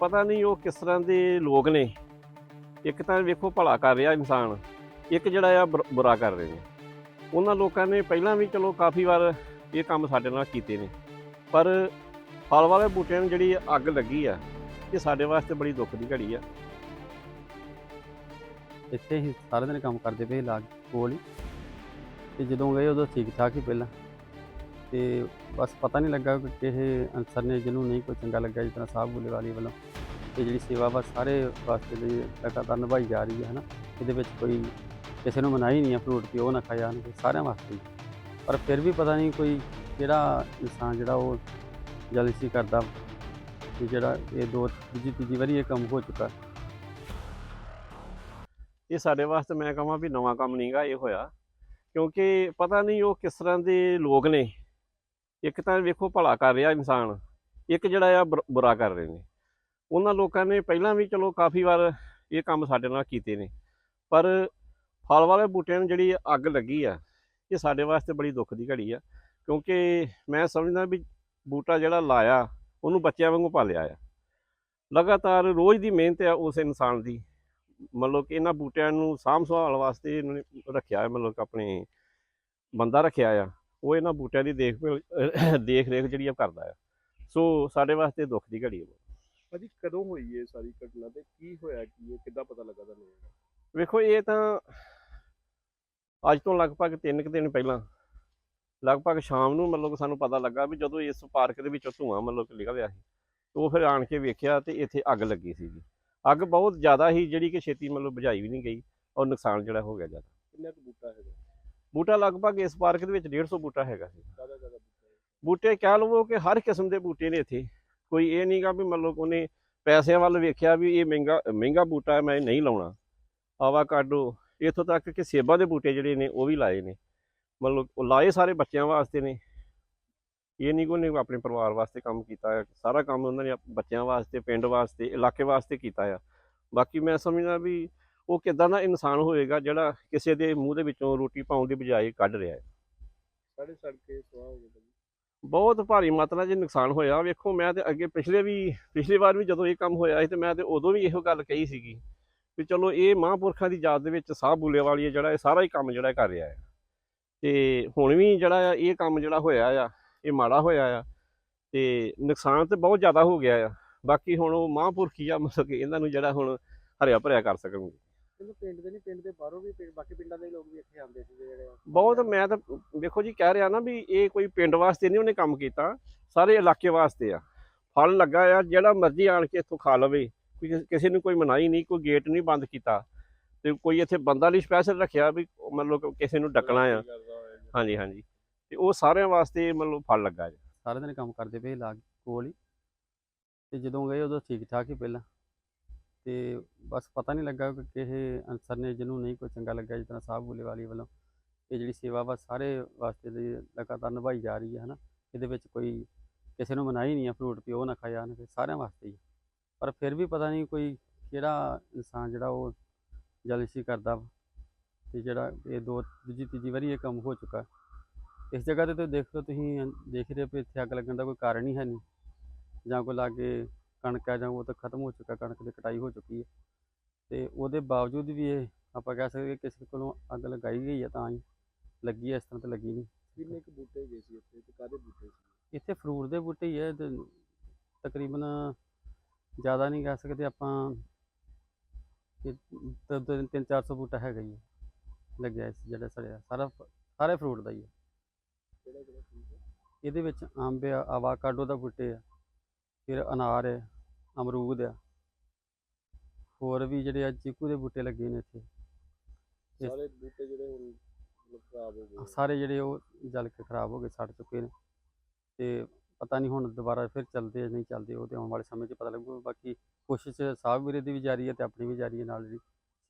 ਪਤਾ ਨਹੀਂ ਉਹ ਕਿਸ ਤਰ੍ਹਾਂ ਦੇ ਲੋਕ ਨੇ। ਇੱਕ ਤਾਂ ਵੇਖੋ ਭਲਾ ਕਰ ਰਿਹਾ ਇਨਸਾਨ, ਇੱਕ ਜਿਹੜਾ ਆ ਬੁਰ- ਬੁਰਾ ਕਰ ਰਹੇ ਨੇ। ਉਹਨਾਂ ਲੋਕਾਂ ਨੇ ਪਹਿਲਾਂ ਵੀ ਚਲੋ ਕਾਫੀ ਵਾਰ ਇਹ ਕੰਮ ਸਾਡੇ ਨਾਲ ਕੀਤੇ ਨੇ। ਪਰ ਫਲ ਵਾਲੇ ਬੂਟਿਆਂ ਨੂੰ ਜਿਹੜੀ ਅੱਗ ਲੱਗੀ ਆ, ਇਹ ਸਾਡੇ ਵਾਸਤੇ ਬੜੀ ਦੁੱਖ ਦੀ ਘੜੀ ਆ। ਇੱਥੇ ਹੀ ਸਾਰੇ ਦਿਨ ਕੰਮ ਕਰਦੇ ਪਏ ਲਾਗ ਕੋਲ ਹੀ। ਤੇ ਜਦੋਂ ਗਏ ਉਦੋਂ ਠੀਕ ਠਾਕ ਹੀ ਪਹਿਲਾਂ। ਤੇ ਬਸ ਪਤਾ ਨਹੀਂ ਲੱਗਾ ਕਿ ਕਿਸੇ ਅਨਸਰ ਨੇ ਜਿਹਨੂੰ ਨਹੀਂ ਕੋਈ ਚੰਗਾ ਲੱਗਾ ਜਿਸ ਤਰ੍ਹਾਂ ਸਾਹਿਬ ਬੁੱਲੇ ਵਾਲੀ। ਵੱਲੋਂ ਤੇ ਜਿਹੜੀ ਸੇਵਾ ਵਾ ਸਾਰੇ ਵਾਸਤੇ ਲਈ ਲਗਾਤਾਰ ਨਿਭਾਈ ਜਾ ਰਹੀ ਹੈ ਹਨਾ ਇਹਦੇ ਵਿੱਚ ਕੋਈ ਕਿਸੇ ਨੂੰ ਮਨਾਹੀ ਨਹੀਂ ਹੈ, ਫਰੂਟ ਕਿ ਉਹ ਨਾ ਖਾਇਆ ਜਾਣਗੇ ਸਾਰਿਆਂ ਵਾਸਤੇ ਪਰ ਫਿਰ ਵੀ ਪਤਾ ਨਹੀਂ ਕੋਈ ਕਿਹੜਾ ਇਨਸਾਨ ਜਿਹੜਾ ਉਹ ਜਲਸੀ ਕਰਦਾ ਕਿ ਜਿਹੜਾ ਇਹ ਦੋ ਤੀਜੀ ਤੀਜੀ ਵਾਰੀ ਇਹ ਕੰਮ ਹੋ ਚੁੱਕਾ। ਇਹ ਸਾਡੇ ਵਾਸਤੇ ਮੈਂ ਕਹਾਂ ਵੀ ਨਵਾਂ ਕੰਮ ਨਹੀਂਗਾ ਇਹ ਹੋਇਆ। ਕਿਉਂਕਿ ਪਤਾ ਨਹੀਂ ਉਹ ਕਿਸ ਤਰ੍ਹਾਂ ਦੇ ਲੋਕ ਨੇ ਇੱਕ ਤਾਂ ਵੇਖੋ ਭਲਾ ਕਰ ਰਿਹਾ ਇਨਸਾਨ, ਇੱਕ ਜਿਹੜਾ ਆ ਬੁਰ- ਬੁਰਾ ਕਰ ਰਹੇ ਨੇ। ਉਹਨਾਂ ਲੋਕਾਂ ਨੇ ਪਹਿਲਾਂ ਵੀ ਚਲੋ ਕਾਫੀ ਵਾਰ ਇਹ ਕੰਮ ਸਾਡੇ ਨਾਲ ਕੀਤੇ ਨੇ, ਪਰ ਫਲ ਵਾਲੇ ਬੂਟਿਆਂ ਨੂੰ ਜਿਹੜੀ ਅੱਗ ਲੱਗੀ ਆ, ਇਹ ਸਾਡੇ ਵਾਸਤੇ ਬੜੀ ਦੁੱਖ ਦੀ ਘੜੀ ਆ, ਕਿਉਂਕਿ ਮੈਂ ਸਮਝਦਾ ਵੀ ਬੂਟਾ ਜਿਹੜਾ ਲਾਇਆ, ਉਹਨੂੰ ਬੱਚਿਆਂ ਵਾਂਗੂ ਪਾਲਿਆ ਆ। ਲਗਾਤਾਰ ਰੋਜ਼ ਦੀ ਮਿਹਨਤ ਆ ਉਸ ਇਨਸਾਨ ਦੀ, ਮਤਲਬ ਕਿ ਇਹਨਾਂ ਬੂਟਿਆਂ ਨੂੰ ਸਾਂਭ ਸੰਭਾਲ ਵਾਸਤੇ ਇਹਨਾਂ ਨੇ ਰੱਖਿਆ ਹੈ ਮਤਲਬ ਕਿ ਆਪਣੇ ਬੰਦਾ ਰੱਖਿਆ ਆ। ਉਹ ਇਹਨਾਂ ਬੂਟਿਆਂ ਦੀ ਦੇਖ ਦੇਖ ਰੇਖ ਜਿਹੜੀ ਆ ਕਰਦਾ ਆ। ਸੋ ਸਾਡੇ ਵਾਸਤੇ ਦੁੱਖ ਦੀ ਘੜੀ ਹੈ ਭਾਜੀ ਕਦੋਂ ਹੋਈ ਇਹ ਸਾਰੀ ਘਟਨਾ ਤੇ ਕੀ ਹੋਇਆ ਕੀ ਇਹ ਕਿੱਦਾਂ ਪਤਾ ਲੱਗਾ ਤੁਹਾਨੂੰ ਵੇਖੋ ਇਹ ਤਾਂ ਅੱਜ ਤੋਂ ਲਗਭਗ 3 ਕੁ ਦਿਨ ਪਹਿਲਾਂ ਲਗਭਗ ਸ਼ਾਮ ਨੂੰ ਮਤਲਬ ਸਾਨੂੰ ਪਤਾ ਲੱਗਾ ਵੀ ਜਦੋਂ ਇਸ ਪਾਰਕ ਦੇ ਵਿੱਚੋਂ ਧੂਆਂ ਮਤਲਬ ਕਿ ਨਿਕਲ ਰਿਹਾ ਸੀ ਉਹ ਫਿਰ ਆਣ ਕੇ ਵੇਖਿਆ ਤੇ ਇੱਥੇ ਅੱਗ ਲੱਗੀ ਸੀਗੀ ਅੱਗ ਬਹੁਤ ਜ਼ਿਆਦਾ ਸੀ ਜਿਹੜੀ ਕਿ ਛੇਤੀ ਮਤਲਬ ਬੁਝਾਈ ਵੀ ਨਹੀਂ ਗਈ ਔਰ ਨੁਕਸਾਨ ਜਿਹੜਾ ਹੋ ਗਿਆ ਜ਼ਿਆਦਾ। ਕਿੰਨਾ ਕੁ ਬੂਟਾ ਹੈਗਾ? ਬੂਟਾ ਲਗਭਗ ਇਸ ਪਾਰਕ ਦੇ ਵਿੱਚ 150 ਬੂਟਾ ਹੈਗਾ ਸੀ। ਬੂਟਾ ਕਹਿ ਲਵੋ ਕਿ ਹਰ ਕਿਸਮ ਦੇ ਬੂਟੇ ਨੇ ਇੱਥੇ। ਕੋਈ ਇਹ ਨਹੀਂਗਾ ਵੀ ਮਤਲਬ ਉਹਨੇ ਪੈਸਿਆਂ ਵੱਲ ਵੇਖਿਆ ਵੀ ਇਹ ਮਹਿੰਗਾ ਮਹਿੰਗਾ ਬੂਟਾ ਹੈ ਮੈਂ ਨਹੀਂ ਲਾਉਣਾ। ਆਵਾਕਾਡੋ ਇੱਥੋਂ ਤੱਕ ਕਿ ਸੇਬਾਂ ਦੇ ਬੂਟੇ ਜਿਹੜੇ ਨੇ ਉਹ ਵੀ ਲਾਏ ਨੇ। ਮਤਲਬ ਉਹ ਲਾਏ ਸਾਰੇ ਬੱਚਿਆਂ ਵਾਸਤੇ ਨੇ। ਇਹ ਨਹੀਂ ਕੋਈ ਆਪਣੇ ਪਰਿਵਾਰ ਵਾਸਤੇ ਕੰਮ ਕੀਤਾ ਹੈ ਸਾਰਾ ਕੰਮ ਉਹਨਾਂ ਨੇ ਬੱਚਿਆਂ ਵਾਸਤੇ ਪਿੰਡ ਵਾਸਤੇ ਇਲਾਕੇ ਵਾਸਤੇ ਕੀਤਾ ਆ। ਬਾਕੀ ਮੈਂ ਸਮਝਦਾ ਵੀ ਉਹ ਕਿਦਾਂ ਦਾ ਇਨਸਾਨ ਹੋਏਗਾ ਜਿਹੜਾ ਕਿਸੇ ਦੇ ਮੂੰਹ ਦੇ ਵਿੱਚੋਂ ਰੋਟੀ ਪਾਉਣ ਦੀ ਬਜਾਏ ਕੱਢ ਰਿਹਾ ਹੈ? ਸਾਡੇ ਸੜਕੇ ਸੁਆਹ ਹੋ ਗਏ ਬਹੁਤ ਭਾਰੀ ਮਾਤਰਾ 'ਚ ਨੁਕਸਾਨ ਹੋਇਆ। ਵੇਖੋ ਮੈਂ ਤੇ ਅੱਗੇ ਪਿਛਲੇ ਵੀ ਪਿਛਲੀ ਵਾਰ ਵੀ ਜਦੋਂ ਇਹ ਕੰਮ ਹੋਇਆ ਸੀ ਤੇ ਮੈਂ ਤੇ ਉਦੋਂ ਵੀ ਇਹੋ ਗੱਲ ਕਹੀ ਸੀਗੀ ਵੀ ਚਲੋ ਇਹ ਮਹਾਂਪੁਰਖਾਂ ਦੀ ਯਾਦ ਦੇ ਵਿੱਚ ਸਾਹ ਬੁੱਲੇ ਵਾਲੀ ਹੈ ਜਿਹੜਾ ਇਹ ਸਾਰਾ ਹੀ ਕੰਮ ਜਿਹੜਾ ਕਰ ਰਿਹਾ ਹੈ। ਤੇ ਹੁਣ ਵੀ ਜਿਹੜਾ ਆ ਇਹ ਕੰਮ ਜਿਹੜਾ ਹੋਇਆ ਆ ਇਹ ਮਾੜਾ ਹੋਇਆ ਆ ਤੇ ਨੁਕਸਾਨ ਤੇ ਬਹੁਤ ਜ਼ਿਆਦਾ ਹੋ ਗਿਆ ਆ। ਬਾਕੀ ਹੁਣ ਉਹ ਮਹਾਂਪੁਰਖੀ ਆ ਮਤਲਬ ਕਿ ਇਹਨਾਂ ਨੂੰ ਜਿਹੜਾ ਹੁਣ ਹਰਿਆ ਭਰਿਆ ਕਰ ਸਕਣਗੇ। ਚਲੋ ਪਿੰਡ ਦੇ ਨਹੀਂ ਪਿੰਡ ਦੇ ਬਾਹਰੋਂ ਵੀ ਪਿੰਡ- ਬਾਕੀ ਪਿੰਡਾਂ ਦੇ ਲੋਕ ਵੀ ਇੱਥੇ ਆਉਂਦੇ ਸੀ ਜਿਹੜੇ ਆ। ਬਹੁਤ ਮੈਂ ਤਾਂ ਵੇਖੋ ਜੀ ਕਹਿ ਰਿਹਾ ਨਾ ਵੀ ਇਹ ਕੋਈ ਪਿੰਡ ਵਾਸਤੇ ਨਹੀਂ ਉਹਨੇ ਕੰਮ ਕੀਤਾ ਸਾਰੇ ਇਲਾਕੇ ਵਾਸਤੇ ਆ। ਫਲ ਲੱਗਾ ਆ ਜਿਹੜਾ ਮਰਜ਼ੀ ਆਣ ਕੇ ਇੱਥੋਂ ਖਾ ਲਵੇ ਕੋਈ ਕਿਸ- ਕਿਸੇ ਨੂੰ ਕੋਈ ਮਨਾਹੀ ਨਹੀਂ ਕੋਈ ਗੇਟ ਨਹੀਂ ਬੰਦ ਕੀਤਾ। ਤੇ ਕੋਈ ਇੱਥੇ ਬੰਦਾ ਲਈ ਸਪੈਸ਼ਲ ਰੱਖਿਆ ਵੀ ਮਤਲਬ ਕਿ ਕਿਸੇ ਨੂੰ ਡੱਕਣਾ ਆ। ਹਾਂਜੀ ਹਾਂਜੀ। ਤੇ ਉਹ ਸਾਰਿਆਂ ਵਾਸਤੇ ਮਤਲਬ ਫਲ ਲੱਗਾ ਜੀ। ਸਾਰੇ ਦਿਨ ਕੰਮ ਕਰਦੇ ਪਏ ਲਾਗ ਕੋਲ ਹੀ। ਤੇ ਜਦੋਂ ਗਏ ਉਦੋਂ ਠੀਕ ਠਾਕ ਹੀ ਪਹਿਲਾਂ। ਤੇ ਬਸ ਪਤਾ ਨਹੀਂ ਲੱਗਾ ਕਿ ਕਿਸੇ ਅਨਸਰ ਨੇ ਜਿਹਨੂੰ ਨਹੀਂ ਕੋਈ ਚੰਗਾ ਲੱਗਿਆ, ਜਿਸ ਤਰ੍ਹਾਂ ਸਾਹਿਬ ਬੁੱਲੇ ਵਾਲੀ। ਵੱਲੋਂ ਇਹ ਜਿਹੜੀ ਸੇਵਾ ਵਾ ਸਾਰੇ ਵਾਸਤੇ ਲਈ ਲਗਾਤਾਰ ਨਿਭਾਈ ਜਾ ਰਹੀ ਹੈ, ਹਨਾ? ਇਹਦੇ ਵਿੱਚ ਕੋਈ ਕਿਸੇ ਨੂੰ ਮਨਾਹੀ ਨਹੀਂ ਆ ਫਰੂਟ ਪਿਓ ਨਾ ਖਾਇਆ ਜਾਣਗੇ ਸਾਰਿਆਂ ਵਾਸਤੇ ਹੀ ਪਰ ਫਿਰ ਵੀ ਪਤਾ ਨਹੀਂ ਕੋਈ ਕਿਹੜਾ ਇਨਸਾਨ ਜਿਹੜਾ ਉਹ ਜਲਸੀ ਕਰਦਾ ਵਾ ਤੇ ਜਿਹੜਾ ਇਹ ਦੋ, ਦੂਜੀ, ਤੀਜੀ ਵਾਰੀ ਇਹ ਕੰਮ ਹੋ ਚੁੱਕਾ। ਇਸ ਜਗ੍ਹਾ ਤੇ ਤੁਸੀਂ ਲਓ ਤੁਸੀਂ ਦੇਖ ਰਹੇ ਹੋ ਵੀ ਇੱਥੇ ਅੱਗ ਲੱਗਣ ਦਾ ਕੋਈ ਕਾਰਨ ਹੀ ਹੈ ਨਹੀਂ। ਜਾਂ ਕੋਈ ਲਾਗੇ ਕਣਕ ਹੈ ਜਾਂ ਉਹ ਤਾਂ ਖਤਮ ਹੋ ਚੁੱਕਾ ਕਣਕ ਦੀ ਕਟਾਈ ਹੋ ਚੁੱਕੀ ਹੈ। ਤੇ ਉਹਦੇ ਬਾਵਜੂਦ ਵੀ ਇਹ ਆਪਾਂ ਕਹਿ ਸਕਦੇ ਕਿ ਕਿਸੇ ਕੋਲੋਂ ਅੱਗ ਲਗਾਈ ਗਈ ਹੈ ਤਾਂ ਹੀ ਲੱਗੀ ਹੈ ਇਸ ਤਰ੍ਹਾਂ ਤਾਂ ਲੱਗੀ ਨਹੀਂ। ਕਿੰਨੇ ਕੁ ਬੂਟੇ ਗਏ ਸੀ ਇੱਥੇ ਤੇ ਕਾਦੇ ਬੂਟੇ ਸੀ? ਇੱਥੇ ਫਰੂਟ ਦੇ ਬੂਟੇ ਹੀ ਹੈ ਤੇ ਤਕਰੀਬਨ ਜ਼ਿਆਦਾ ਨਹੀਂ ਕਹਿ ਸਕਦੇ ਆਪਾਂ ਤਿੰਨ ਚਾਰ ਸੌ ਬੂਟਾ ਹੈਗਾ ਹੀ ਹੈ ਲੱਗਿਆ ਇਸ ਜਿਹੜਾ ਸੜਿਆ ਸਾਰਾ ਸਾਰੇ ਫਰੂਟ ਦਾ ਹੀ ਹੈ। ਇਹਦੇ ਵਿੱਚ ਅੰਬ ਆ ਆਵਾਕਾਡੋ ਦਾ ਬੂਟੇ ਆ। ਫਿਰ ਅਨਾਰ ਹੈ ਅਮਰੂਦ ਆ ਹੋਰ ਵੀ ਜਿਹੜੇ ਆ ਚੀਕੂ ਦੇ ਬੂਟੇ ਲੱਗੇ ਨੇ ਇੱਥੇ। ਸਾਰੇ ਬੂਟੇ ਜਿਹੜੇ ਹੁਣ ਖਰਾਬ ਹੋ ਗਏ ਸਾਰੇ ਜਿਹੜੇ ਉਹ ਜਲ ਕੇ ਖਰਾਬ ਹੋ ਗਏ ਸੜ ਚੁੱਕੇ ਨੇ। ਤੇ ਪਤਾ ਨਹੀਂ ਹੁਣ ਦੁਬਾਰਾ ਫਿਰ ਚੱਲਦੇ ਨਹੀਂ ਚੱਲਦੇ ਉਹ ਤੇ ਆਉਣ ਵਾਲੇ ਸਮੇਂ 'ਚ ਪਤਾ ਲੱਗੂ। ਬਾਕੀ ਕੋਸ਼ਿਸ਼ ਸਾਹਿਬ ਵੀਰੇ ਦੀ ਵੀ ਜਾਰੀ ਹੈ ਤੇ ਆਪਣੀ ਵੀ ਜਾਰੀ ਹੈ ਨਾਲ ਜਿਹੜੀ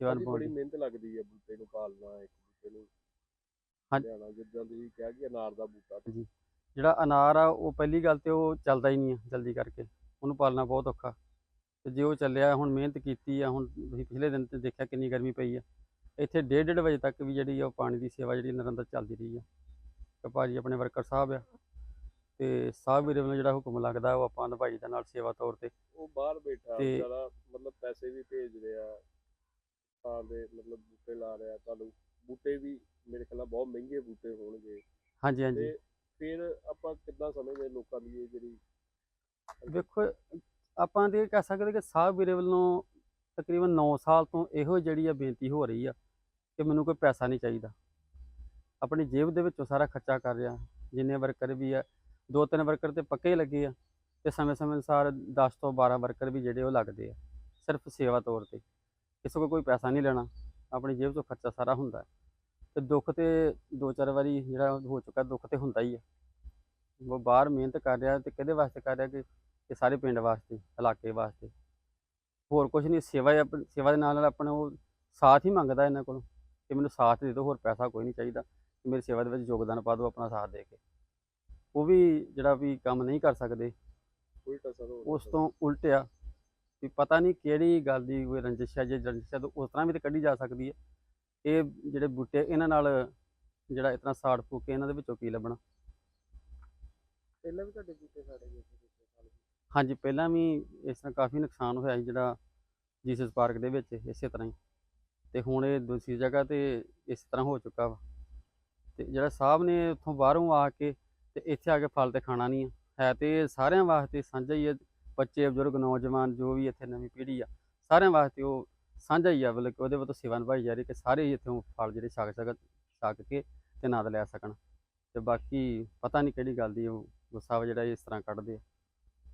ਸੇਵਾ ਨਿਭਾਉਣ ਬੜੀ ਮਿਹਨਤ ਲੱਗਦੀ ਹੈ ਬੂਟੇ ਨੂੰ ਪਾਲਣਾ ਇੱਕ ਬੂਟੇ ਨੂੰ ਹਾਂ। ਜਿੱਦਾਂ ਤੁਸੀਂ ਕਿਹਾ ਕਿ ਅਨਾਰ ਦਾ ਬੂਟਾ। ਜਿਹੜਾ ਅਨਾਰ ਆ ਉਹ ਪਹਿਲੀ ਗੱਲ ਤੇ ਉਹ ਚੱਲਦਾ ਹੀ ਨਹੀਂ ਆ ਜਲਦੀ ਕਰਕੇ। ਉਹਨੂੰ ਪਾਲਣਾ ਬਹੁਤ ਔਖਾ। ਤੇ ਜੇ ਉਹ ਚੱਲਿਆ ਹੁਣ ਮਿਹਨਤ ਕੀਤੀ ਆ ਹੁਣ ਤੁਸੀਂ ਪਿਛਲੇ ਦਿਨ ਤੇ ਦੇਖਿਆ ਕਿੰਨੀ ਗਰਮੀ ਪਈ ਆ। ਇੱਥੇ ਡੇਢ ਡੇਢ ਵਜੇ ਤੱਕ ਵੀ ਜਿਹੜੀ ਆ ਉਹ ਪਾਣੀ ਦੀ ਸੇਵਾ ਜਿਹੜੀ ਨਿਰੰਤਰ ਚੱਲਦੀ ਰਹੀ ਆ। ਤੇ ਭਾਜੀ ਆਪਣੇ ਵਰਕਰ ਸਾਹਿਬ ਆ। ਤੇ ਸਾਹਿਬ ਵੀਰੇ ਵੱਲੋਂ ਜਿਹੜਾ ਹੁਕਮ ਲੱਗਦਾ ਉਹ ਆਪਾਂ ਨਿਭਾਈ ਦਾ ਨਾਲ ਸੇਵਾ ਤੌਰ ਤੇ। ਉਹ ਬਾਹਰ ਬੈਠਾ ਵਿਚਾਰਾ ਮਤਲਬ ਪੈਸੇ ਵੀ ਭੇਜ ਰਿਹਾ। ਤਾਂ ਦੇ ਮਤਲਬ ਬੂਟੇ ਲਾ ਰਿਹਾ। ਤੁਹਾਨੂੰ ਬੂਟੇ ਵੀ ਮੇਰੇ ਖਿਆਲ ਬਹੁਤ ਮਹਿੰਗੇ ਬੂਟੇ ਹੋਣਗੇ। ਹਾਂਜੀ ਹਾਂਜੀ। ਫਿਰ ਆਪਾਂ ਕਿੱਦਾਂ ਸਮਝਦੇ ਲੋਕਾਂ ਦੀ ਇਹ ਜਿਹੜੀ ਵੇਖੋ, ਆਪਾਂ ਤੇ ਇਹ ਕਹਿ ਸਕਦੇ ਕਿ ਸਾਹਿਬ ਵੀਰੇ ਵੱਲੋਂ ਤਕਰੀਬਨ 9 ਸਾਲ ਤੋਂ ਇਹੋ ਜਿਹੜੀ ਆ ਬੇਨਤੀ ਹੋ ਰਹੀ ਆ ਕਿ ਮੈਨੂੰ ਕੋਈ ਪੈਸਾ ਨਹੀਂ ਚਾਹੀਦਾ। ਆਪਣੀ ਜੇਬ ਦੇ ਵਿੱਚੋਂ ਸਾਰਾ ਖਰਚਾ ਕਰ ਰਿਹਾ। ਜਿੰਨੇ ਵਰਕਰ ਵੀ ਆ ਦੋ ਤਿੰਨ ਵਰਕਰ ਤੇ ਪੱਕੇ ਹੀ ਲੱਗੇ ਆ ਤੇ ਸਮੇਂ ਸਮੇਂ ਅਨੁਸਾਰ 10 ਤੋਂ 12 ਵਰਕਰ ਵੀ ਜਿਹੜੇ ਉਹ ਲੱਗਦੇ ਆ, ਸਿਰਫ ਸੇਵਾ ਤੌਰ ਤੇ। ਕਿਸੇ ਕੋਲ ਕੋਈ ਪੈਸਾ ਨਹੀਂ ਲੈਣਾ, ਆਪਣੀ ਜੇਬ ਤੋਂ ਖਰਚਾ ਸਾਰਾ ਹੁੰਦਾ। ਹੈ। ਤੇ ਦੁੱਖ ਤੇ ਦੋ ਚਾਰ ਵਾਰੀ ਜਿਹੜਾ ਹੋ ਚੁੱਕਾ ਦੁੱਖ ਤੇ ਹੁੰਦਾ ਹੀ ਆ। ਉਹ ਬਾਹਰ ਮਿਹਨਤ ਕਰ ਰਿਹਾ ਤੇ ਕਿਹਦੇ ਵਾਸਤੇ ਕਰ ਰਿਹਾ ਕਿ ਇਹ ਸਾਰੇ ਪਿੰਡ ਵਾਸਤੇ ਇਲਾਕੇ ਵਾਸਤੇ। ਹੋਰ ਕੁਝ ਨਹੀਂ ਸੇਵਾ ਸੇਵਾ ਦੇ ਨਾਲ ਨਾਲ ਆਪਣਾ ਉਹ ਸਾਥ ਹੀ ਮੰਗਦਾ ਇਹਨਾਂ ਕੋਲੋਂ ਕਿ ਮੈਨੂੰ ਸਾਥ ਦੇ ਦਿਓ ਹੋਰ ਪੈਸਾ ਕੋਈ ਨਹੀਂ ਚਾਹੀਦਾ। ਮੇਰੀ ਸੇਵਾ ਦੇ ਵਿੱਚ ਯੋਗਦਾਨ ਪਾ ਦਿਓ ਆਪਣਾ ਸਾਥ ਦੇ ਕੇ। ਉਹ ਵੀ ਜਿਹੜਾ ਵੀ ਕੰਮ ਨਹੀਂ ਕਰ ਸਕਦੇ ਉਸ ਤੋਂ ਉਲਟ ਆ ਵੀ ਪਤਾ ਨਹੀਂ ਕਿਹੜੀ ਗੱਲ ਦੀ ਕੋਈ ਰੰਜਿਸ਼ ਹੈ। ਜੇ ਰੰਜਿਸ਼ ਹੈ ਤਾਂ ਉਸ ਤਰ੍ਹਾਂ ਵੀ ਤਾਂ ਕੱਢੀ ਜਾ ਸਕਦੀ ਹੈ। ਇਹ ਜਿਹੜੇ ਬੂਟੇ ਇਹਨਾਂ ਨਾਲ ਜਿਹੜਾ ਇਤਨਾ ਸਾੜ ਫੂਕ ਕੇ ਇਹਨਾਂ ਦੇ ਵਿੱਚੋਂ ਕੀ ਲੱਭਣਾ? ਪਹਿਲਾਂ ਵੀ ਤੁਹਾਡੇ ਬੂਟੇ ਸਾੜੇ ਗਏ ਸੀ ਪਿਛਲੇ ਸਾਲ ਹਾਂਜੀ ਪਹਿਲਾਂ ਵੀ ਇਸ ਤਰ੍ਹਾਂ ਕਾਫੀ ਨੁਕਸਾਨ ਹੋਇਆ ਸੀ ਜਿਹੜਾ ਜੀਸਸ ਪਾਰਕ ਦੇ ਵਿੱਚ ਇਸੇ ਤਰ੍ਹਾਂ ਹੀ। ਤੇ ਹੁਣ ਇਹ ਦੂਸਰੀ ਜਗ੍ਹਾ ਤੇ ਇਸ ਤਰ੍ਹਾਂ ਹੋ ਚੁੱਕਾ ਵਾ। ਤੇ ਜਿਹੜਾ ਸਾਹਿਬ ਨੇ ਉੱਥੋਂ ਬਾਹਰੋਂ ਆ ਕੇ ਤੇ ਇੱਥੇ ਆ ਕੇ ਫਲ ਤੇ ਖਾਣਾ ਨਹੀਂ ਆ। ਹੈ ਤੇ ਸਾਰਿਆਂ ਵਾਸਤੇ ਸਾਂਝਾ ਹੀ ਹੈ ਬੱਚੇ ਬਜ਼ੁਰਗ ਨੌਜਵਾਨ ਜੋ ਵੀ ਇੱਥੇ ਨਵੀਂ ਪੀੜ੍ਹੀ ਆ ਸਾਰਿਆਂ ਵਾਸਤੇ ਉਹ ਸਾਂਝਾ ਹੀ ਆ, ਮਤਲਬ ਕਿ ਉਹਦੇ ਵੱਲੋਂ ਸੇਵਾ ਨਿਭਾਈ ਜਾ ਰਹੀ ਕਿ ਸਾਰੇ ਇੱਥੋਂ ਫਲ ਜਿਹੜੇ ਛਕ ਸਕਣ ਛਕ ਕੇ ਤੇ ਆਨੰਦ ਲੈ ਸਕਣ। ਤੇ ਬਾਕੀ ਪਤਾ ਨਹੀਂ ਕਿਹੜੀ ਗੱਲ ਦੀ ਉਹ ਗੁੱਸਾ ਵਾ ਜਿਹੜਾ ਇਸ ਤਰ੍ਹਾਂ ਕੱਢਦੇ ਆ।